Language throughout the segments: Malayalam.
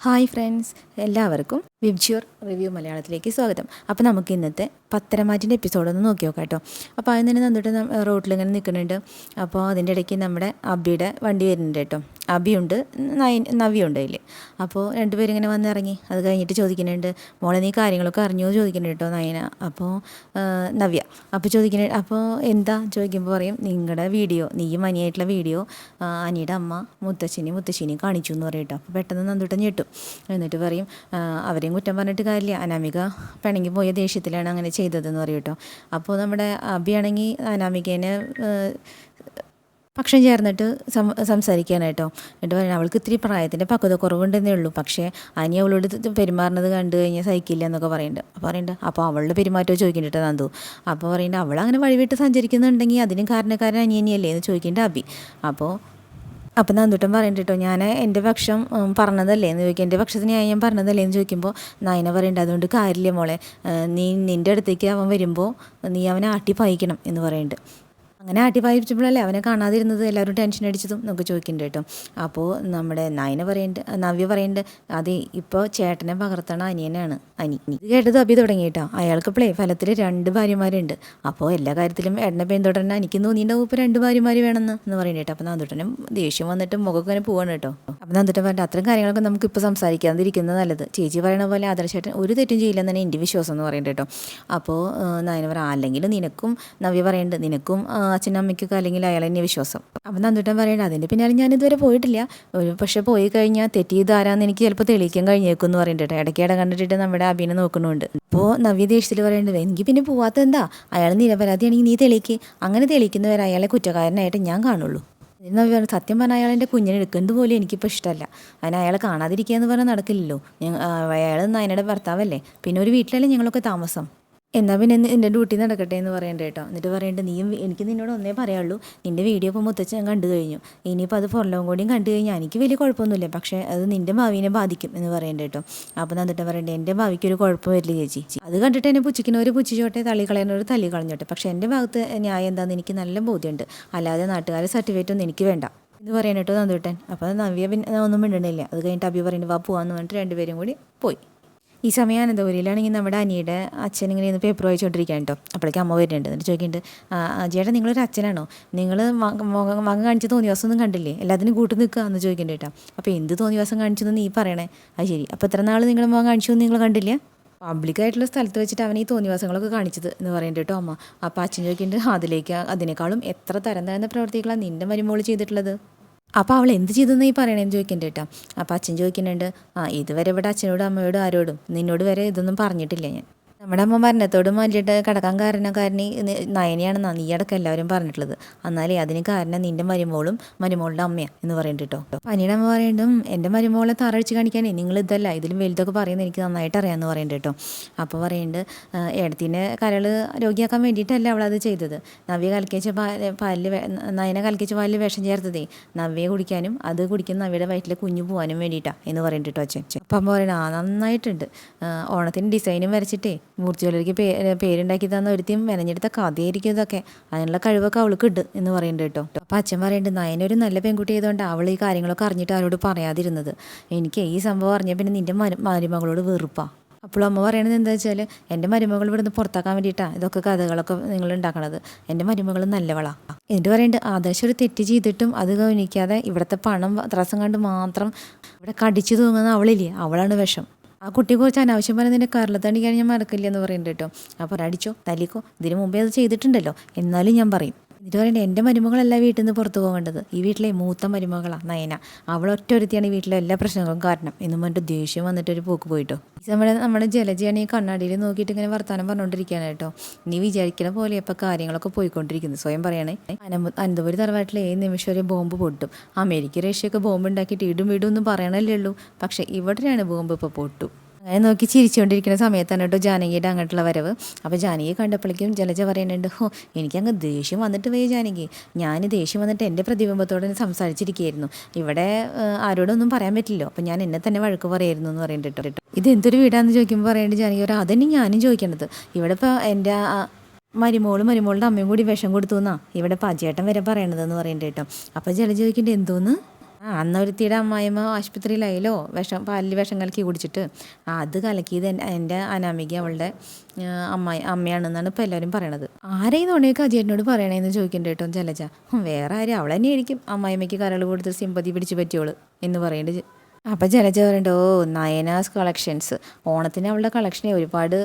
ഹായ് ഫ്രണ്ട്സ് എല്ലാവർക്കും വിബ്ജ്യൂർ റിവ്യൂ മലയാളത്തിലേക്ക് സ്വാഗതം. അപ്പോൾ നമുക്ക് ഇന്നത്തെ പത്തരമാറ്റിന്റെ എപ്പിസോഡ് ഒന്ന് നോക്കി നോക്കാം കേട്ടോ അപ്പോൾ അതിന് തന്നെ നന്നിട്ട് റോട്ടിൽ ഇങ്ങനെ നിൽക്കുന്നുണ്ട്. അപ്പോൾ അതിന്റെ ഇടയ്ക്ക് നമ്മുടെ അബിയുടെ വണ്ടി വരുന്നുണ്ട് കേട്ടോ അബിയുണ്ട് നവിയുണ്ട് അതിൽ. അപ്പോൾ രണ്ടുപേരും ഇങ്ങനെ വന്നിറങ്ങി അത് കഴിഞ്ഞിട്ട് ചോദിക്കുന്നുണ്ട് മോളെ നീ കാര്യങ്ങളൊക്കെ അറിഞ്ഞോ? ചോദിക്കുന്നുണ്ട് കേട്ടോ നയന. അപ്പോൾ നവ്യ. അപ്പോൾ ചോദിക്കുന്നുണ്ട് അപ്പോൾ എന്താ? ചോദിക്കുമ്പോൾ പറയും നിങ്ങളുടെ വീഡിയോ നീയും അനിയായിട്ടുള്ള വീഡിയോ അനിയുടെ അമ്മ മുത്തശ്ശിനി മുത്തശ്ശിനി കാണിച്ചു എന്ന് പറയും കേട്ടോ അപ്പോൾ പെട്ടെന്ന് നന്ദൂട്ടൻ ഞെട്ടും. എന്നിട്ട് പറയും അവരെയും കുറ്റം പറഞ്ഞിട്ട് കാര്യമില്ല. അനാമിക പിണങ്ങി പോയ ദേഷ്യത്തിലാണ് അങ്ങനെ ചെയ്തതെന്ന് പറയും കേട്ടോ. അപ്പോൾ നമ്മുടെ അബിയാണെങ്കിൽ അനാമികേനെ പക്ഷം ചേർന്നിട്ട് സംസാരിക്കാനായിട്ടോ എന്നിട്ട് പറയണം അവൾക്ക് ഇത്തിരി പ്രായത്തിന്റെ പക്വത കുറവുണ്ടെന്നേ ഉള്ളൂ. പക്ഷേ അനി അവളോട് പെരുമാറുന്നത് കണ്ടു കഴിഞ്ഞാൽ സഹിക്കില്ല എന്നൊക്കെ പറയുന്നുണ്ട്. അപ്പോൾ പറയുന്നുണ്ട് അപ്പോൾ അവളുടെ പെരുമാറ്റം ചോദിക്കേണ്ടിട്ട് നന്ദു. അപ്പോൾ പറയുന്നുണ്ട് അവൾ അങ്ങനെ വഴിവിട്ട് സഞ്ചരിക്കുന്നുണ്ടെങ്കിൽ അതിനും കാരണക്കാരൻ അനിയനിയല്ലേ? എന്ന് ചോദിക്കേണ്ട അഭി അപ്പോൾ അപ്പം നന്ദുട്ടൻ പറയണ്ട കേട്ടോ ഞാൻ എന്റെ പക്ഷം പറഞ്ഞതല്ലേ എന്ന് ചോദിക്കും എന്റെ പക്ഷത്തിന് ഞാൻ ഞാൻ പറഞ്ഞതല്ലേ എന്ന് ചോദിക്കുമ്പോൾ നയന പറയണ്ട അതുകൊണ്ട് കാര്യമില്ല മോളെ. നീ നിന്റെ അടുത്തേക്ക് അവൻ വരുമ്പോൾ നീ അവനെ ആട്ടി പായിക്കണം എന്ന് പറയുന്നുണ്ട് അങ്ങനെ ആട്ടി വായിച്ചപ്പോഴല്ലേ അവനെ കാണാതിരുന്നത്? എല്ലാവരും ടെൻഷൻ അടിച്ചതും നമുക്ക് ചോദിക്കുന്നുണ്ട് കേട്ടോ. അപ്പോൾ നമ്മുടെ നയന പറയുന്നുണ്ട് നവ്യ പറയുന്നുണ്ട് അതെ ഇപ്പോൾ ചേട്ടനെ പകർത്തണ അനിയനാണ് അനി. ഇത് കേട്ടത് അഭി തുടങ്ങി കേട്ടോ. അയാൾക്ക് പ്ലേ ഫലത്തിൽ രണ്ട് ഭാര്യമാരുണ്ട്. അപ്പോൾ എല്ലാ കാര്യത്തിലും എണ്ണ പിന്തുടരാൻ എനിക്ക് തോന്നിയിട്ടുണ്ടാവും ഇപ്പോൾ രണ്ട് ഭാര്യമാർ വേണമെന്ന് എന്ന് പറയുന്നത് കേട്ടോ. അപ്പോൾ നന്ദുട്ടനും ദേഷ്യം വന്നിട്ട് മുഖമൊക്കെ ഇങ്ങനെ പോവാണ് കേട്ടോ. അപ്പോൾ നന്ദുട്ടൻ പറഞ്ഞിട്ട് അത്രയും കാര്യങ്ങളൊക്കെ നമുക്ക് ഇപ്പോൾ സംസാരിക്കാതിരിക്കുന്നത് നല്ലത്. ചേച്ചി പറയണ പോലെ ആദർശേട്ടൻ ഒരു തെറ്റും ചെയ്യില്ലെന്ന് തന്നെ എന്റെ വിശ്വാസം എന്ന് പറയുന്നത് കേട്ടോ. അപ്പോൾ നയന പറ അല്ലെങ്കിൽ നിനക്കും നവ്യ പറയുന്നുണ്ട് നിനക്കും ആ, അച്ഛനും അമ്മയ്ക്കൊക്കെ അല്ലെങ്കിൽ അയാൾ തന്നെ വിശ്വാസം. അപ്പം നന്ദുട്ടൻ പറയണ്ട അതിന്റെ പിന്നാലെ ഞാൻ ഇതുവരെ പോയിട്ടില്ല. പക്ഷേ പോയി കഴിഞ്ഞാൽ തെറ്റിയത് ആരാന്ന് എനിക്ക് ചിലപ്പോൾ തെളിയിക്കാൻ കഴിഞ്ഞേക്കും എന്ന് പറയുന്നുണ്ട് കേട്ടോ. ഇടയ്ക്കിടെ കണ്ടിട്ട് നമ്മുടെ അഭിനെ നോക്കുന്നുണ്ട് അപ്പോൾ നവ്യ ദേഷ്യത്തിൽ പറയേണ്ടത് എനിക്ക് പിന്നെ പോവാത്ത എന്താ? അയാൾ നിരപരാധിയാണെങ്കിൽ നീ തെളിയിക്ക്. അങ്ങനെ തെളിയിക്കുന്നവരെ അയാളെ കുറ്റക്കാരനായിട്ട് ഞാൻ കാണുള്ളൂ. നവ്യ പറഞ്ഞു സത്യം പറഞ്ഞാൽ അയാൾ കുഞ്ഞിനെ എടുക്കുന്നത് പോലും എനിക്കിപ്പോൾ ഇഷ്ടമല്ല. അതിന് അയാളെ കാണാതിരിക്കുക എന്ന് പറഞ്ഞാൽ നടക്കില്ലല്ലോ അയാൾ നയനയുടെ ഭർത്താവല്ലേ. പിന്നെ ഒരു വീട്ടിലല്ലേ ഞങ്ങളൊക്കെ താമസം? എന്നാൽ പിന്നെ എന്റെ ഡ്യൂട്ടി നടക്കട്ടെ എന്ന് പറയണ്ട കേട്ടോ എന്നിട്ട് പറയണ്ട നീയും എനിക്ക് നിന്നോട് ഒന്നേ പറയുള്ളൂ. നിന്റെ വീഡിയോ ഇപ്പോൾ മുത്തച്ഛൻ ഞാൻ കണ്ടു കഴിഞ്ഞു. ഇനിയിപ്പോൾ അത് പുറലോം കൂടിയും കണ്ടു കഴിഞ്ഞാൽ എനിക്ക് വലിയ കുഴപ്പമൊന്നുമില്ല. പക്ഷേ അത് നിന്റെ ഭാവിനെ ബാധിക്കും എന്ന് പറയണ്ട കേട്ടോ അപ്പോൾ എന്നിട്ട് പറയണ്ടേ എന്റെ ഭാവിക്ക് ഒരു കുഴപ്പം വരില്ല ചേച്ചി. അത് കണ്ടിട്ട് എന്നെ പുച്ഛിക്കുന്നവർ പുച്ഛിച്ചോട്ടെ തള്ളി കളയുന്നവർ തള്ളി കളഞ്ഞോട്ടെ. പക്ഷേ എന്റെ ഭാഗത്ത് ന്യായം എന്താണെന്ന് എനിക്ക് നല്ല ബോധ്യമുണ്ട്. അല്ലാതെ നാട്ടുകാരെ സർട്ടിഫിക്കറ്റ് ഒന്നും എനിക്ക് വേണ്ട. എന്ന് പറയാൻ നന്ദുട്ടൻ. അപ്പോൾ നവ്യ പിന്നെ ഒന്നും മിണ്ടണില്ല. അത് കഴിഞ്ഞിട്ട് അഭി പറയുന്നത് വാ പോവാന്ന് പറഞ്ഞിട്ട് രണ്ടുപേരും കൂടി പോയി. ഈ സമയം അനന്തപുരിയിലാണെങ്കിൽ നമ്മുടെ അനിയുടെ അച്ഛൻ ഇങ്ങനെ ഇന്ന് പേപ്പർ വായിച്ചുകൊണ്ടിരിക്കുകയാണ് കേട്ടോ അപ്പോഴേക്കും അമ്മ വരുന്നുണ്ട്. എന്നിട്ട് ചോദിക്കുന്നുണ്ട് "ആ, ആ, ചേട്ടാ നിങ്ങളൊരു അച്ഛനാണോ? നിങ്ങൾ മകൻ കാണിച്ച ഒന്നും കണ്ടില്ലേ? എല്ലാത്തിനും കൂട്ടി നിൽക്കുക എന്ന് ചോദിക്കേണ്ട കേട്ടോ അപ്പോൾ എന്ത് തോന്നിവാസം കാണിച്ചു എന്ന് നീ പറയണേ? അത് ശരി. അപ്പോൾ എത്ര നാൾ നിങ്ങൾ മകൻ കാണിച്ചു നിങ്ങൾ കണ്ടില്ല? പബ്ലിക്കായിട്ടുള്ള സ്ഥലത്ത് വെച്ചിട്ട് അവൻ ഈ തോന്നിവാസങ്ങളൊക്കെ കാണിച്ചത് എന്ന് പറയുന്നുണ്ട് കേട്ടോ അമ്മ. അപ്പോൾ അച്ഛൻ ചോദിക്കുന്നുണ്ട് അതിലേക്ക് അതിനേക്കാളും എത്ര തരം തരുന്ന പ്രവർത്തികളാണ് നിന്റെ മരുമോൾ ചെയ്തിട്ടുള്ളത്? അപ്പോൾ അവൾ എന്ത് ചെയ്തെന്ന് ഈ പറയണേന്ന് ചോദിക്കണ്ട കേട്ടോ അപ്പോൾ അച്ഛൻ ചോദിക്കുന്നുണ്ട് ആ ഇതുവരെ ഇവിടെ അച്ഛനോടും അമ്മയോടും ആരോടും നിന്നോട് വരെ ഇതൊന്നും പറഞ്ഞിട്ടില്ല ഞാൻ. നമ്മുടെ അമ്മ മരണത്തോട് മാറ്റിയിട്ട് കിടക്കാൻ കാരണം നയനയാണെന്നാണ് നീ അടക്കം എല്ലാവരും പറഞ്ഞിട്ടുള്ളത്. എന്നാലേ അതിന് കാരണം നിന്റെ മരുമോളും മരുമോളുടെ അമ്മയാണ് എന്ന് പറയുന്നുണ്ട് കേട്ടോ പനിയുടെ അമ്മ പറയുന്നുണ്ടും എന്റെ മരുമോളെ തറഴിച്ച് കാണിക്കാനേ നിങ്ങൾ ഇതല്ല ഇതിലും വലുതൊക്കെ പറയുന്നത് എനിക്ക് നന്നായിട്ട് അറിയാമെന്ന് പറയുന്നുണ്ട് കേട്ടോ അപ്പോൾ പറയുന്നുണ്ട് ഏടത്തിന്റെ കരൾ രോഗിയാക്കാൻ വേണ്ടിയിട്ടല്ല അവളത് ചെയ്തത്. നവ്യ കലക്കിച്ച പാൽ പാലിൽ നയന കലക്കിച്ച പാലിൽ വിഷം ചേർത്തതേ. നവ്യെ കുടിക്കാനും അത് കുടിക്കുന്ന നവ്യയുടെ വയറ്റിലെ കുഞ്ഞു പോകാനും വേണ്ടിയിട്ടാണ് എന്ന് പറയുന്നുണ്ട് കേട്ടോ അച്ഛൻ. അപ്പം പറയണ ആ നന്നായിട്ടുണ്ട്. ഓണത്തിന് ഡിസൈനും വരച്ചിട്ടേ ജ്വല്ലറിക്ക് പേ പേരുണ്ടാക്കി തന്ന ഒരുത്തിയും മെനഞ്ഞെടുത്ത കഥയായിരിക്കും ഇതൊക്കെ. അതിനുള്ള കഴിവൊക്കെ അവൾക്ക് ഇട്ട് എന്ന് പറയുന്നുണ്ട് കേട്ടോ. അപ്പം അച്ഛൻ പറയുന്നുണ്ട് നയനൊരു നല്ല പെൺകുട്ടി ആയതുകൊണ്ട് അവൾ ഈ കാര്യങ്ങളൊക്കെ അറിഞ്ഞിട്ട് അവരോട് പറയാതിരുന്നത്. എനിക്ക് ഈ സംഭവം അറിഞ്ഞ പിന്നെ നിന്റെ മരു മരുമകളോട് വെറുപ്പാണ് അപ്പോൾ അമ്മ പറയണത് എന്താ വെച്ചാൽ എന്റെ മരുമകൾ ഇവിടുന്ന് പുറത്താക്കാൻ വേണ്ടിയിട്ടാണ് ഇതൊക്കെ കഥകളൊക്കെ നിങ്ങൾ ഉണ്ടാക്കണത്. എന്റെ മരുമകൾ നല്ലവളാണ് എന്നിട്ട് പറയുന്നുണ്ട് ആദർശം ഒരു തെറ്റ് ചെയ്തിട്ടും അത് ഗൗനിക്കാതെ ഇവിടുത്തെ പണം ത്രാസം കണ്ട് മാത്രം ഇവിടെ കടിച്ചു തൂങ്ങുന്ന അവളില്ലേ? അവളാണ് വിഷം. ആ കുട്ടിയെ കുറിച്ച് അനാവശ്യം പറയുന്നതിന്റെ കരളത്തണിക്കാൻ ഞാൻ മറക്കില്ല എന്ന് പറയുന്നുണ്ട് കേട്ടോ. അപ്പോൾ അടിച്ചോ തലിക്കോ ഇതിനു മുമ്പേ അത് ചെയ്തിട്ടുണ്ടല്ലോ. എന്നാലും ഞാൻ പറയും. എന്നിട്ട് എന്റെ മരുമകളല്ല വീട്ടിൽ നിന്ന് പുറത്തു പോകേണ്ടത് ഈ വീട്ടിലെ മൂത്ത മരുമകളാണ് നയന. അവൾ ഒറ്റ ഒരുത്തിയാണ് ഈ വീട്ടിലെ എല്ലാ പ്രശ്നങ്ങളും കാരണം. എന്നും പറഞ്ഞിട്ട് ദേഷ്യം വന്നിട്ട് ഒരു പോക്ക് പോയിട്ടോ. നമ്മുടെ നമ്മുടെ ജലജയാണ് കണ്ണാടിയിൽ നോക്കിയിട്ട് ഇങ്ങനെ വർത്താനം പറഞ്ഞുകൊണ്ടിരിക്കുകയാണ് കേട്ടോ. നീ വിചാരിക്കുന്ന പോലെ ഇപ്പം കാര്യങ്ങളൊക്കെ പോയിക്കൊണ്ടിരിക്കുന്നു. സ്വയം പറയണേ. അനന്ത- അനന്തപുരി തറവാട്ടിലെ ഏത് നിമിഷം ഒരു ബോംബ് പൊട്ടും. അമേരിക്ക റഷ്യയൊക്കെ ബോംബ് ഉണ്ടാക്കിയിട്ട് ഇടും വീടും ഒന്നും പറയണല്ലേ ഉള്ളൂ. പക്ഷേ ഇവിടെയാണ് ബോംബ് ഇപ്പോൾ പൊട്ടു. അങ്ങനെ നോക്കി ചിരിച്ചുകൊണ്ടിരിക്കുന്ന സമയത്താണ് കേട്ടോ ജാനകിയുടെ അങ്ങോട്ടുള്ള വരവ്. അപ്പോൾ ജാനകിയെ കണ്ടപ്പോഴേക്കും ജലജ പറയുന്നുണ്ട് ഹോ എനിക്കങ്ങ് ദേഷ്യം വന്നിട്ട് പോയി ജാനകി. ഞാൻ ദേഷ്യം വന്നിട്ട് എന്റെ പ്രതിബിംബത്തോടെ സംസാരിച്ചിരിക്കുകയായിരുന്നു. ഇവിടെ ആരോടൊന്നും പറയാൻ പറ്റില്ലോ അപ്പം ഞാൻ എന്നെ തന്നെ വഴക്ക് പറയായിരുന്നു എന്ന് പറയുന്നുണ്ട് കേട്ടോ. ഇത് എന്തൊരു വീടാന്ന് ചോദിക്കുമ്പോൾ പറയേണ്ടത് ജാനകി ഒരു അതന്നെ ഞാനും ചോദിക്കേണ്ടത് ഇവിടെ ഇപ്പോൾ എന്റെ മരുമോളും മരുമോളുടെ അമ്മയും കൂടി വിഷം കൊടുത്തു എന്നാ? ഇവിടെ പാചേട്ടൻ വരെ പറയണതെന്ന് പറയുന്നുണ്ട് കേട്ടോ. അപ്പോൾ ജലജ ചോദിക്കേണ്ടത് എന്തോന്ന്? ആ അന്നൊരുത്തിയുടെ അമ്മായിമ്മ ആശുപത്രിയിലായല്ലോ വിഷം പാലിൽ വിഷം കലക്കി കുടിച്ചിട്ട്. അത് കലക്കിയത് എന്റെ അനാമിക അവളുടെ അമ്മായി അമ്മയാണെന്നാണ് ഇപ്പോൾ എല്ലാവരും പറയണത്. ആരെയും തുണയൊക്കെ അജയനോട് പറയണേന്ന് ചോദിക്കണ്ട കേട്ടോ ജലജ? വേറെ ആരും? അവൾ തന്നെ ആയിരിക്കും അമ്മായിമ്മയ്ക്ക് കരൾ കൊടുത്ത് സിമ്പതി പിടിച്ച് പറ്റിയോൾ എന്ന് പറയേണ്ടത് അപ്പം ജലജ പറയണ്ട ഓ നയനാസ് കളക്ഷൻസ്. ഓണത്തിന് അവളുടെ കളക്ഷനെ ഒരുപാട്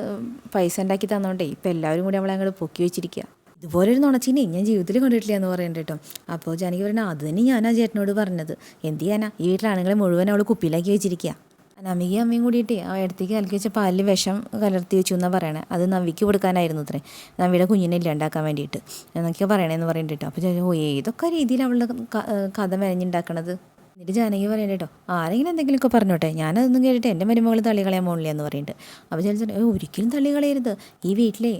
പൈസ ഉണ്ടാക്കി തന്നോണ്ടേ ഇപ്പം എല്ലാവരും കൂടി അവളെ അങ്ങോട്ട് പൊക്കി വെച്ചിരിക്കുക ഇതുപോലൊരു നുണച്ചിനെ ഞാൻ ജീവിതത്തിൽ കണ്ടിട്ടില്ല എന്ന് പറയുന്നുണ്ട് കേട്ടോ. അപ്പോൾ ജാനകി പറയുന്നത് അത് തന്നെ ഞാൻ ആ ചേട്ടനോട് പറഞ്ഞത്. എന്ത് ചെയ്യാനാ? ഈ വീട്ടിലാണെങ്കിലും മുഴുവൻ അവൾ കുപ്പിയിലാക്കി വെച്ചിരിക്കുക നവികയും അമ്മയും കൂടിയിട്ട് ആ ഇടത്തേക്ക് കലക്കി വെച്ച പാലിൽ വിഷം കലർത്തി വെച്ചു എന്നാണ് പറയണേ. അത് നവിക്ക് കൊടുക്കാനായിരുന്നു അത്രേ. നവിയുടെ കുഞ്ഞിനെ ഇല്ലാണ്ടാക്കാൻ വേണ്ടിയിട്ട്. എന്നൊക്കെ പറയണേന്ന് പറയുന്നുണ്ട് കേട്ടോ. അപ്പോൾ ഓ ഏതൊക്കെ രീതിയിൽ അവളുടെ കഥ മെനഞ്ഞുണ്ടാക്കണത്? എന്നിട്ട് ജാനകി പറയണ്ട കേട്ടോ ആരെങ്കിലും എന്തെങ്കിലുമൊക്കെ പറഞ്ഞോട്ടെ ഞാനതൊന്നും കേട്ടിട്ട് എന്റെ മരുമകൾ തള്ളി കളയാൻ പോകണില്ല എന്ന് പറയുന്നുണ്ട് അപ്പോൾ ഏ ഒരിക്കലും തള്ളി കളയരുത്. ഈ വീട്ടിലെ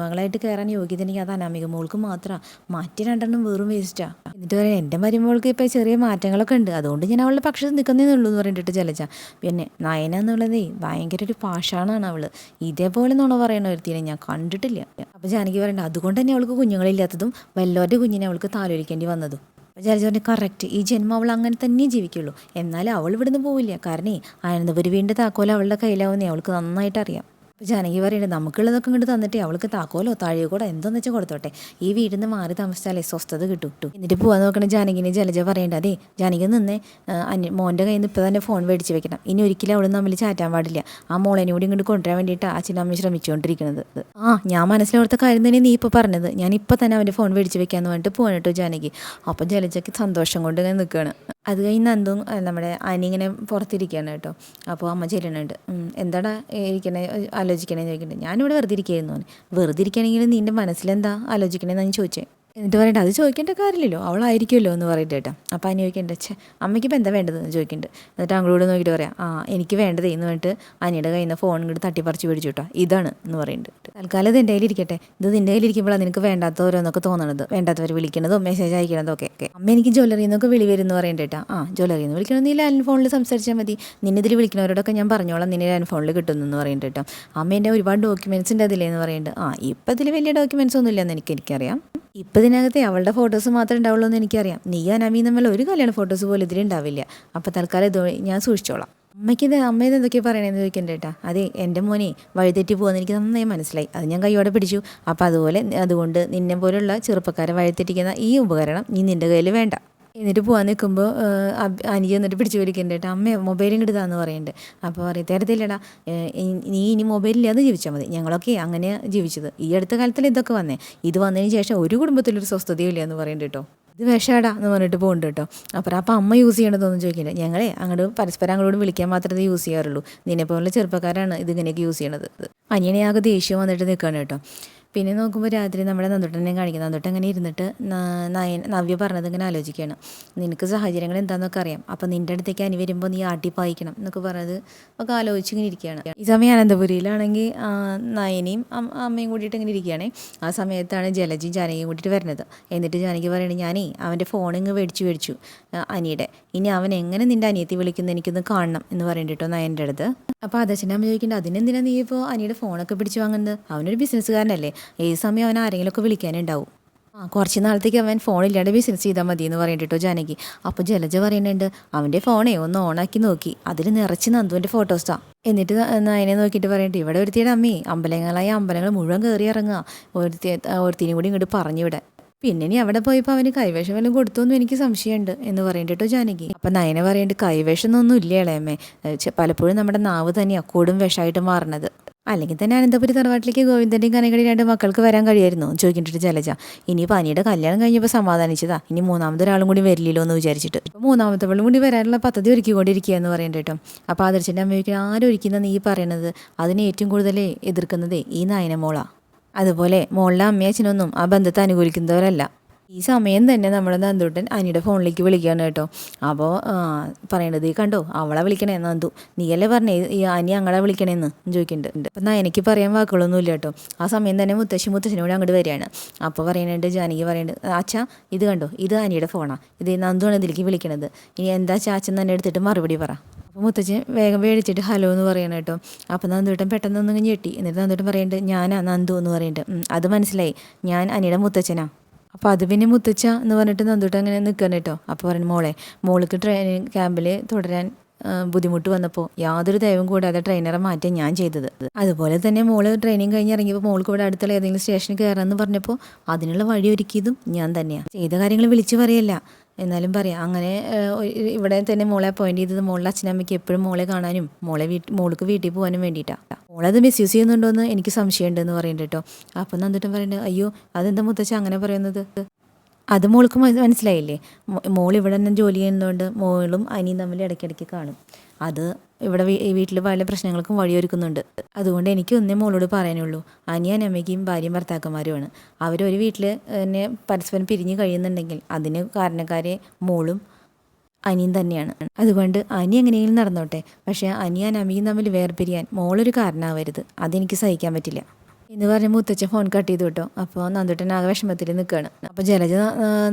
മകളായിട്ട് കയറാൻ യോഗ്യത എനിക്ക് അത് അനാമിക മോൾക്ക് മാത്രമാണ് മാറ്റി രണ്ടെണ്ണം വെറും വേസ്റ്റാണ് എന്നിട്ട് പറയാം എന്റെ മരുമകൾക്ക് ഇപ്പോൾ ചെറിയ മാറ്റങ്ങളൊക്കെ ഉണ്ട്. അതുകൊണ്ട് ഞാൻ അവളുടെ പക്ഷത്ത് നിൽക്കുന്നേ ഉള്ളൂ എന്ന് പറഞ്ഞിട്ട് ജലജ. പിന്നെ നയന എന്നുള്ളതേ ഭയങ്കര ഒരു പാഷാണാണ് അവൾ. ഇതേപോലെ നുണ പറയണ ഒരുത്തിനെ ഞാൻ കണ്ടിട്ടില്ല. അപ്പോൾ ജാനകി പറയണ്ട അതുകൊണ്ട് തന്നെ അവൾക്ക് കുഞ്ഞുങ്ങളില്ലാത്തതും വല്ലവരുടെ കുഞ്ഞിനെ അവൾക്ക് താലോലിക്കേണ്ടി വന്നതും. ജലജോന്റെ കറക്റ്റ് ഈ ജന്മം അവൾ അങ്ങനെ തന്നെ ജീവിക്കുള്ളൂ. എന്നാലും അവൾ ഇവിടുന്ന് പോവില്ല. കാരണം ആനന്ദപുരി വീണ്ടും താക്കോൽ അവളുടെ കയ്യിലാവുന്നേ. അവൾക്ക് നന്നായിട്ട് അറിയാം അപ്പോൾ ജാനകി പറയുന്നത് നമുക്കുള്ളതൊക്കെ ഇങ്ങോട്ട് തന്നിട്ട് അവൾക്ക് താക്കോലോ താഴെയോ കൂടെ എന്തോന്ന് വെച്ചാൽ കൊടുത്തോട്ടെ. ഈ വീട്ടിൽ മാറി താമസിച്ചാലേ സ്വസ്ഥത കിട്ടും. കിട്ടും എന്നിട്ട് പോകാൻ നോക്കണ ജാനകിനെ ജലജ പറയേണ്ട അതെ ജാനകി നിന്നേ മോന്റെ കയ്യിൽ നിന്ന് ഇപ്പോൾ തന്നെ ഫോൺ മേടിച്ച് വെക്കണം. ഇനി ഒരിക്കലും അവിടെ തമ്മിൽ ചാറ്റാൻ പാടില്ല. ആ മോളേനും കൂടി ഇങ്ങോട്ട് കൊണ്ടുവരാൻ വേണ്ടിയിട്ട് അച്ഛനും അമ്മയും ശ്രമിച്ചുകൊണ്ടിരിക്കുന്നത് ആ ഞാൻ മനസ്സിലോർത്ത കാര്യം തന്നെ നീ ഇപ്പോൾ പറഞ്ഞത്. ഞാൻ ഇപ്പോൾ തന്നെ അവന്റെ ഫോൺ മേടിച്ച് വെക്കാന്ന് പറഞ്ഞിട്ട് പോകാൻ കേട്ടോ ജാനകി. അപ്പം ജലജയ്ക്ക് സന്തോഷം കൊണ്ട് ഇങ്ങനെ നിൽക്കുകയാണ് അത് കഴിഞ്ഞ് ആ, നമ്മുടെ അനി ഇങ്ങനെ പുറത്തിരിക്കുകയാണ് കേട്ടോ. അപ്പോൾ അമ്മ ചെല്ലുന്നുണ്ട്. ഉം, എന്താടാ ഇരിക്കണേ ആലോചിക്കണേന്ന് ചോദിക്കുന്നുണ്ട്. ഞാനിവിടെ വെറുതെ ഇരിക്കുകയായിരുന്നു വെറുതെ ഇരിക്കുകയാണെങ്കിൽ നിന്റെ മനസ്സിലെന്താ ആലോചിക്കണേന്ന് ഞാൻ ചോദിച്ചേ. എന്നിട്ട് പറയട്ടെ അത് ചോദിക്കേണ്ട കാര്യമില്ലല്ലോ അവളായിരിക്കുമല്ലോ എന്ന് പറയട്ടെ കേട്ടോ. അപ്പോൾ അനി ചോദിക്കേണ്ട ഛേ അമ്മയ്ക്ക് ഇപ്പം എന്താ വേണ്ടതെന്ന് ചോദിക്കുന്നുണ്ട്. എന്നിട്ട് അങ്ങോട്ട് നോക്കിയിട്ട് പറയാം ആ എനിക്ക് വേണ്ടത് എന്ന് പറഞ്ഞിട്ട് അനിയുടെ കയ്യിൽ നിന്ന് ഫോൺ ഇങ്ങോട്ട് തട്ടിപ്പറിച്ച് പിടിച്ചു കേട്ടോ. ഇതാണ് എന്ന് പറയുന്നുണ്ട്. തൽക്കാലം ഇത് എന്റെ കയ്യിലിരിക്കട്ടെ. ഇത് നിന്റെ കയ്യിലിരിക്കുമ്പോഴാണ് നിനക്ക് വേണ്ടാത്ത ഓരോന്നൊക്കെ തോന്നണത്. വേണ്ടാത്തവർ വിളിക്കണതോ മെസ്സേജ് അയക്കണതോ ഒക്കെ. ഒക്കെ അമ്മ എനിക്ക് ജ്വല്ലറിയിൽ നിന്നൊക്കെ വിളി വരും എന്ന് പറയണ്ട കേട്ടോ. ആ ജ്വല്ലറിയിൽ നിന്ന് വിളിക്കണം നീ ലാൻഡ് ഫോണിൽ സംസാരിച്ചാൽ മതി. നിന്നെ ഇതിൽ വിളിക്കുന്നവരോടൊക്കെ ഞാൻ പറഞ്ഞോളാം നിന്നെ ലാൻഡ് ഫോണിൽ കിട്ടുന്നു എന്ന് പറയുന്നുണ്ട് കേട്ടോ. അമ്മേന്റെ ഒരുപാട് ഡോക്യുമെന്റ്സ് ഉണ്ട് അതിലേ എന്ന് പറയുന്നുണ്ട്. ആ ഇപ്പം ഇതിൽ വലിയ ഡോക്യുമെന്റ്സ് ഒന്നും ഇല്ലെന്ന് എനിക്ക് എനിക്കറിയാം. ഇപ്പം ഇതിനകത്തെ അവളുടെ ഫോട്ടോസ് മാത്രമേ ഉണ്ടാവുള്ളൂ എന്ന് എനിക്കറിയാം. നീ അനാമി തമ്മിൽ ഒരു കല്യാണ ഫോട്ടോസ് പോലും ഇതിലുണ്ടാവില്ല അപ്പം തൽക്കാലം ഇത് ഞാൻ സൂക്ഷിച്ചോളാം. അമ്മയ്ക്ക് ഇത് അമ്മയത് എന്തൊക്കെയാണ് പറയണതെന്ന് ചോദിക്കണ്ട കേട്ടാ അതെ എന്റെ മോനെ വഴിതെറ്റി പോകുന്ന എനിക്ക് നന്നായി മനസ്സിലായി. അത് ഞാൻ കൈയോടെ പിടിച്ചു. അപ്പോൾ അതുപോലെ അതുകൊണ്ട് നിന്നെ പോലുള്ള ചെറുപ്പക്കാരെ വഴിതെറ്റിക്കുന്ന ഈ ഉപകരണം നീ നിന്റെ കയ്യിൽ വേണ്ട. എന്നിട്ട് പോകാൻ നിൽക്കുമ്പോൾ അനിയ എന്നിട്ട് പിടിച്ച് വലിക്കുന്നുണ്ട് കേട്ടോ അമ്മ മൊബൈൽ ഇങ്ങോട്ട് താന്ന് പറയുന്നുണ്ട് അപ്പോൾ പറയും തരത്തില്ലടാ. നീ ഇനി മൊബൈലില്ലാതെ ജീവിച്ചാൽ മതി. ഞങ്ങളൊക്കെ അങ്ങനെ ജീവിച്ചത്. ഈ അടുത്ത കാലത്തിൽ ഇതൊക്കെ വന്നേ. ഇത് വന്നതിന് ശേഷം ഒരു കുടുംബത്തിലൊരു സ്വസ്ഥതയും ഇല്ല എന്ന് പറയുന്നുണ്ട് കേട്ടോ ഇത് വിഷാടാ എന്ന് പറഞ്ഞിട്ട് പോകുന്നുണ്ട് കേട്ടോ അപ്പോൾ അപ്പം അമ്മ യൂസ് ചെയ്യണതൊന്നും ചോദിക്കില്ല. ഞങ്ങളെ അങ്ങോട്ട് പരസ്പരം അങ്ങോട്ട് വിളിക്കാൻ മാത്രമേ യൂസ് ചെയ്യാറുള്ളൂ. നിന്നെ പോലുള്ള ചെറുപ്പക്കാരാണ് ഇതിങ്ങനെയൊക്കെ യൂസ് ചെയ്യണത്. അനിയനെ ആകെ ദേഷ്യം വന്നിട്ട് നിൽക്കുകയാണ് കേട്ടോ പിന്നെ നോക്കുമ്പോൾ രാത്രി നമ്മുടെ നന്ദുട്ടനെ കാണിക്കുന്നത് നന്ദുട്ടൻ അങ്ങനെ ഇരുന്നിട്ട് നയൻ നവ്യ പറഞ്ഞത് ഇങ്ങനെ ആലോചിക്കുകയാണ്. നിനക്ക് സാഹചര്യങ്ങൾ എന്താണെന്നൊക്കെ അറിയാം. അപ്പോൾ നിന്റെ അടുത്തേക്ക് അനി വരുമ്പോൾ നീ ആട്ടി പായിക്കണം എന്നൊക്കെ പറഞ്ഞത് ഒക്കെ ആലോചിച്ച് ഇങ്ങനെ ഇരിക്കുകയാണ്. ഈ സമയം അനന്തപുരിയിലാണെങ്കിൽ നയനയും അമ്മയും കൂടിയിട്ട് ഇങ്ങനെ ഇരിക്കുകയാണേ. ആ സമയത്താണ് ജലജിയും ജാനകിയും കൂട്ടിയിട്ട് വരുന്നത്. എന്നിട്ട് ജാനകി പറയണേ ഞാനേ അവന്റെ ഫോൺ ഇങ്ങ് മേടിച്ചു മേടിച്ചു അനിയുടെ. ഇനി അവൻ എങ്ങനെ നിന്റെ അനിയത്തി വിളിക്കുന്നത് എനിക്കൊന്ന് കാണണം എന്ന് പറയേണ്ടിട്ടോ നയന്റെ അടുത്ത് അപ്പോൾ അതച്ഛന്റെ അമ്മ ചോദിക്കേണ്ടത് അതിനെന്തിനാണ് നീ ഇപ്പോൾ അനിയുടെ ഫോണൊക്കെ പിടിച്ച് വാങ്ങുന്നത്? അവനൊരു ബിസിനസ്സുകാരനല്ലേ ഏത് സമയം അവൻ ആരെങ്കിലുമൊക്കെ വിളിക്കാനുണ്ടാവും. ആ കുറച്ച് നാളത്തേക്ക് അവൻ ഫോണില്ലാണ്ട് ബിസിനസ് ചെയ്താൽ മതി എന്ന് പറയണ്ടിട്ടോ ജാനകി. അപ്പോൾ ജലജ പറയുന്നുണ്ട് അവന്റെ ഫോണേ ഒന്ന് ഓണാക്കി നോക്കി. അതിൽ നിറച്ച് നന്ദുവിന്റെ ഫോട്ടോസാ എന്നിട്ട് നയനെ നോക്കിയിട്ട് പറയട്ടെ ഇവിടെ ഒരുത്തിയുടെ അമ്മേ അമ്പലങ്ങളായ അമ്പലങ്ങൾ മുഴുവൻ കയറി ഇറങ്ങുക ഒരുത്തി ഒരുത്തിനും കൂടി ഇങ്ങോട്ട് പറഞ്ഞു പിന്നെ ഇനി അവിടെ പോയപ്പോൾ അവന് കൈവേഷം വല്ലതും കൊടുത്തോന്നും എനിക്ക് സംശയമുണ്ട് എന്ന് പറയണ്ടിട്ടോ ജാനകി. അപ്പം നയന പറയേണ്ടത് കൈവേഷം ഒന്നും ഇല്ലേ ഇളയമ്മേ? പലപ്പോഴും നമ്മുടെ നാവ് തന്നെയാണ് കൂടും വിഷമായിട്ട് മാറണത്. അല്ലെങ്കിൽ തന്നെ അനന്തപുരി തറവാട്ടിലേക്ക് ഗോവിന്ദന്റെയും കനകടി രണ്ട് മക്കൾക്ക് വരാൻ കഴിയായിരുന്നു. ചോദിക്കേണ്ടിട്ട് ജലജ ഇനി പനിയുടെ കല്യാണം കഴിഞ്ഞപ്പോൾ സമാധാനിച്ചതാ. ഇനി മൂന്നാമതൊരാളും കൂടി വരില്ലല്ലോ എന്ന് വിചാരിച്ചിട്ട്. ഇപ്പോൾ മൂന്നാമത്തവളും കൂടി വരാനുള്ള പദ്ധതി ഒരുക്കിക്കൊണ്ടിരിക്കുക എന്ന് പറയേണ്ട കേട്ടോ. അപ്പോൾ ആദർശന്റെ അമ്മയ്ക്ക് ആരും ഒരുക്കുന്ന നീ പറയണത്? അതിനെ ഏറ്റവും കൂടുതൽ എതിർക്കുന്നതേ ഈ നായനമോളാ. അതുപോലെ മോളുടെ അമ്മയച്ഛനൊന്നും ആ ബന്ധത്തെ അനുകൂലിക്കുന്നവരല്ല. ഈ സമയം തന്നെ നമ്മുടെ നന്ദുട്ടൻ അനിയുടെ ഫോണിലേക്ക് വിളിക്കുകയാണ് കേട്ടോ. അപ്പോൾ പറയണത് ഈ കണ്ടോ? അവളെ വിളിക്കണേ നന്ദു. നീയല്ലേ പറഞ്ഞേ ഈ അനി അങ്ങളെ വിളിക്കണേന്ന് ചോദിക്കുന്നുണ്ട്. അപ്പം എന്നാൽ എനിക്ക് പറയാൻ വാക്കുകളൊന്നും ഇല്ല കേട്ടോ. ആ സമയം തന്നെ മുത്തശ്ശി മുത്തശ്ശനോട് അങ്ങോട്ട് വരികയാണ്. അപ്പോൾ പറയുന്നുണ്ട് ജാനകി പറയുന്നുണ്ട് അച്ഛാ ഇത് കണ്ടോ? ഇത് അനിയുടെ ഫോണാണ് ഇത് നന്ദുവാണ് ഇതിലേക്ക് വിളിക്കണത്. ഇനി എന്താ ചാച്ചൻ തന്നെ എടുത്തിട്ട് മറുപടി പറ. അപ്പോൾ മുത്തച്ഛൻ വേഗം മേടിച്ചിട്ട് ഹലോ എന്ന് പറയണം കേട്ടോ. അപ്പോൾ നന്ദുട്ടൻ പെട്ടെന്ന് ഒന്നും ഞെട്ടി. എന്നിട്ട് നന്ദുട്ടൻ പറയുന്നുണ്ട് ഞാനാ നന്ദു എന്ന് പറയുന്നുണ്ട് അത് മനസ്സിലായി. ഞാൻ അനിയുടെ മുത്തച്ഛനാ. അപ്പോൾ അത് പിന്നെ മുത്തച്ഛ എന്ന് പറഞ്ഞിട്ട് നന്ദുട്ട് അങ്ങനെ നിൽക്കണം കേട്ടോ. അപ്പോൾ പറഞ്ഞു മോളെ മോൾക്ക് ട്രെയിനിങ് ക്യാമ്പിൽ തുടരാൻ ബുദ്ധിമുട്ട് വന്നപ്പോൾ യാതൊരു ദയവും കൂടാതെ ട്രെയിനറെ മാറ്റാൻ ഞാൻ ചെയ്തത്. അതുപോലെ തന്നെ മോൾ ട്രെയിനിങ് കഴിഞ്ഞ് ഇറങ്ങിയപ്പോൾ മോൾക്ക് ഇവിടെ അടുത്തുള്ള ഏതെങ്കിലും സ്റ്റേഷനിൽ കയറാമെന്ന് പറഞ്ഞപ്പോൾ അതിനുള്ള വഴി ഒരുക്കിയതും ഞാൻ തന്നെയാണ് ചെയ്ത കാര്യങ്ങൾ വിളിച്ചു പറയല്ല. എന്നാലും പറയാം. അങ്ങനെ ഇവിടെ തന്നെ മോളെ അപ്പോയിന്റ് ചെയ്തത് മോളുടെ അച്ഛനമ്മയ്ക്ക് എപ്പോഴും മോളെ കാണാനും മോളെ വീട്ടിൽ മോൾക്ക് വീട്ടിൽ പോകാനും വേണ്ടിയിട്ടാണ് മോളത് മിസ്യൂസ് ചെയ്യുന്നുണ്ടോ എന്ന് എനിക്ക് സംശയമുണ്ട് എന്ന് പറയുന്നുണ്ട് കേട്ടോ. അപ്പം നന്നിട്ടും പറയുന്നുണ്ട് അയ്യോ അതെന്താ മുത്തച്ഛ അങ്ങനെ പറയുന്നത്? അത് മോൾക്ക് മനസ്സിലായില്ലേ? മോൾ ഇവിടെ തന്നെ ജോലി ചെയ്യുന്നതുകൊണ്ട് മോളും അനിയും തമ്മിൽ ഇടയ്ക്കിടയ്ക്ക് കാണും. അത് ഇവിടെ വീട്ടിൽ പല പ്രശ്നങ്ങൾക്കും വഴിയൊരുക്കുന്നുണ്ട്. അതുകൊണ്ട് എനിക്ക് ഒന്നേ മോളോട് പറയാനുള്ളൂ. അനിയൻ അമ്മയ്ക്കും ഭാര്യയും ഭർത്താക്കന്മാരുമാണ്. അവരൊരു വീട്ടിൽ തന്നെ പരസ്പരം പിരിഞ്ഞു കഴിയുന്നുണ്ടെങ്കിൽ അതിന് കാരണക്കാരെ മോളും അനിയും തന്നെയാണ്. അതുകൊണ്ട് അനി എങ്ങനെയെങ്കിലും നടന്നോട്ടെ. പക്ഷേ അനിയാൻ അമ്മയും തമ്മിൽ വേർപിരിയാൻ മോളൊരു കാരണമാവരുത് അതെനിക്ക് സഹിക്കാൻ പറ്റില്ല. എന്ന് പറഞ്ഞ് മുത്തച്ഛൻ ഫോൺ കട്ട് ചെയ്തു കേട്ടോ. അപ്പോൾ നന്ദുട്ടൻ ആകെ വിഷമത്തിൽ നിൽക്കുകയാണ് അപ്പോൾ ജലജ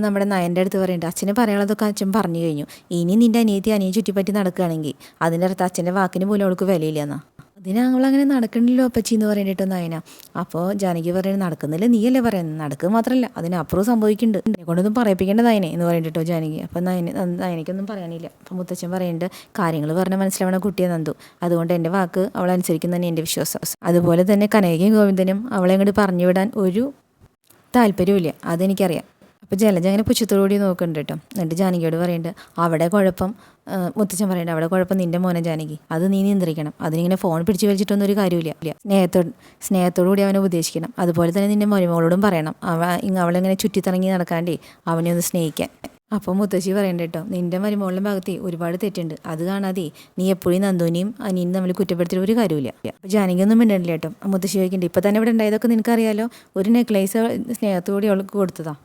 നമ്മുടെ നയന്റെ അടുത്ത് പറയുന്നുണ്ട് അച്ഛനെ പറയാനുള്ളതൊക്കെ അച്ഛൻ പറഞ്ഞു കഴിഞ്ഞു. ഇനി നിന്റെ അനിയത്തി അനിയെ ചുറ്റിപ്പറ്റി നടക്കുകയാണെങ്കിൽ അതിന്റെ അടുത്ത് അച്ഛന്റെ വാക്കിന് പോലും അവൾക്ക് വിലയില്ലെന്നാ അതിന് അവളങ്ങനെ നടക്കണില്ലോ അപ്പച്ചി എന്ന് പറയുന്നിട്ടോ നയന. അപ്പോൾ ജാനകി പറയുന്നത് നടക്കുന്നില്ല നീയല്ലേ പറയുന്നത്? നടക്കുക മാത്രമല്ല അതിനപ്പുറം സംഭവിക്കുന്നുണ്ട്. എന്നെ കൊണ്ടൊന്നും പറയിപ്പിക്കേണ്ട നയനെ എന്ന് പറയണ്ടിട്ടോ ജാനകി. അപ്പം നയന നയനയ്ക്കൊന്നും പറയാനില്ല. അപ്പം മുത്തച്ഛൻ പറയുന്നുണ്ട് കാര്യങ്ങൾ പറഞ്ഞ മനസ്സിലാവണ കുട്ടിയെ നന്ദു. അതുകൊണ്ട് എന്റെ വാക്ക് അവൾ അനുസരിക്കുന്ന തന്നെ എന്റെ വിശ്വാസം. അതുപോലെ തന്നെ കനകയും ഗോവിന്ദനും അവളെ അങ്ങോട്ട് പറഞ്ഞു വിടാൻ ഒരു താല്പര്യമില്ല അതെനിക്കറിയാം. അപ്പോൾ ജലജ അങ്ങനെ പുച്ഛത്തോടുകൂടി നോക്കുന്നുണ്ട് കേട്ടോ. എന്നിട്ട് ജാനകിയോട് പറയുന്നുണ്ട് അവിടെ കുഴപ്പം മുത്തച്ഛൻ പറയുന്നുണ്ട് അവിടെ കുഴപ്പം നിന്റെ മോനെ ജാനകി. അത് നീ നിയന്ത്രിക്കണം. അതിനിങ്ങനെ ഫോൺ പിടിച്ച് വലിച്ചിട്ടൊന്നും ഒരു കാര്യമില്ല സ്നേഹത്തോട് സ്നേഹത്തോടു കൂടി അവനെ ഉപദേശിക്കണം. അതുപോലെ തന്നെ നിന്റെ മരുമകളോടും പറയണം. അവ അവളിങ്ങനെ ചുറ്റിത്തിറങ്ങി നടക്കാണ്ടേ അവനെ ഒന്ന് സ്നേഹിക്കാൻ. അപ്പോൾ മുത്തശ്ശി പറയണ്ട കേട്ടോ നിന്റെ മരുമകളുടെ ഭാഗത്ത് ഒരുപാട് തെറ്റുണ്ട്. അത് കാണാതെ നീ എപ്പോഴും നന്ദുവിനെയും അനിയനും തമ്മിൽ കുറ്റപ്പെടുത്തിയ ഒരു കാര്യമില്ല അപ്പോൾ ജാനകി ഒന്നും മിണ്ടണില്ല കേട്ടോ. മുത്തശ്ശി ചോദിക്കണ്ട ഇപ്പോൾ തന്നെ ഇവിടെ ഉണ്ടായതൊക്കെ നിനക്കറിയാലോ? ഒരു നെക്ലേസ് സ്നേഹത്തോടെ അവൾക്ക് കൊടുത്തതാ.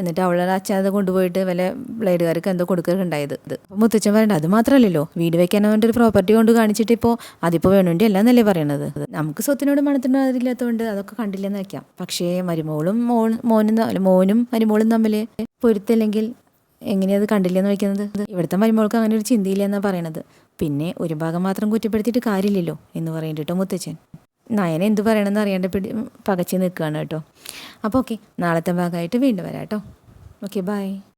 എന്നിട്ട് അവളുടെ അച്ഛൻ അത് കൊണ്ടുപോയിട്ട് വല്ല ബ്ലേഡുകാർക്ക് എന്തോ കൊടുക്കുകയുണ്ടായത് അപ്പോൾ മുത്തച്ഛൻ പറയണ്ട അത് മാത്രമല്ലല്ലോ. വീട് വെക്കാൻ ഒരു പ്രോപ്പർട്ടി കൊണ്ട് കാണിച്ചിട്ട് ഇപ്പോൾ അതിപ്പോൾ വേണുണ്ടി അല്ല എന്നല്ലേ പറയണത് നമുക്ക് സ്വത്തിനോട് മണത്തിനോട് അതില്ലാത്തതുകൊണ്ട് അതൊക്കെ കണ്ടില്ലെന്ന് വെക്കാം. പക്ഷേ മരുമോളും മോൻ മോനും മോനും മരുമോളും തമ്മിൽ പൊരുത്തില്ലെങ്കിൽ എങ്ങനെയത് കണ്ടില്ലെന്ന് വയ്ക്കുന്നത് ഇവിടുത്തെ മരുമോൾക്ക് അങ്ങനെ ഒരു ചിന്തയില്ല എന്നാണ് പറയണത്. പിന്നെ ഒരു ഭാഗം മാത്രം കുറ്റപ്പെടുത്തിയിട്ട് കാര്യമില്ലല്ലോ എന്ന് പറയേണ്ടിട്ടോ മുത്തച്ഛൻ. നയന എന്ത് പറയണമെന്ന് അറിയാണ്ട് പിടി പകച്ച് നിൽക്കുകയാണ് കേട്ടോ. അപ്പോൾ ഓക്കെ നാളത്തെ ഭാഗമായിട്ട് വീണ്ടും വരാം കേട്ടോ. Okay bye